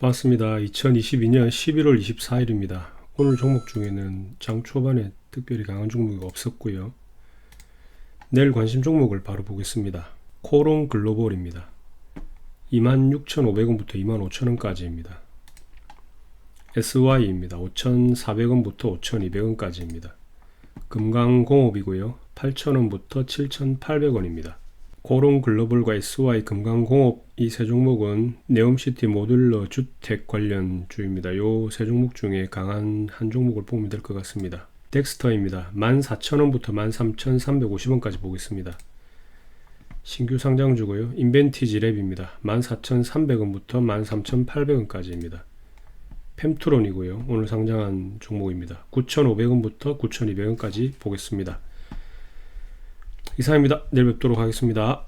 반갑습니다. 2022년 11월 24일입니다. 오늘 종목 중에는 장 초반에 특별히 강한 종목이 없었고요. 내일 관심 종목을 바로 보겠습니다. 코론 글로벌입니다. 26,500원부터 25,000원까지입니다. SY입니다. 5,400원부터 5,200원까지입니다. 금강공업이고요. 8,000원부터 7,800원입니다. 고론 글로벌과 SY 금강공업 이 세 종목은 네옴시티 모듈러 주택 관련 주입니다. 요 세 종목 중에 강한 한 종목을 보면 될 것 같습니다. 덱스터입니다. 14,000원부터 13,350원까지 보겠습니다. 신규 상장주고요. 인벤티지 랩입니다. 14,300원부터 13,800원까지입니다. 펜트론이고요. 오늘 상장한 종목입니다. 9,500원부터 9,200원까지 보겠습니다. 이상입니다. 내일 뵙도록 하겠습니다.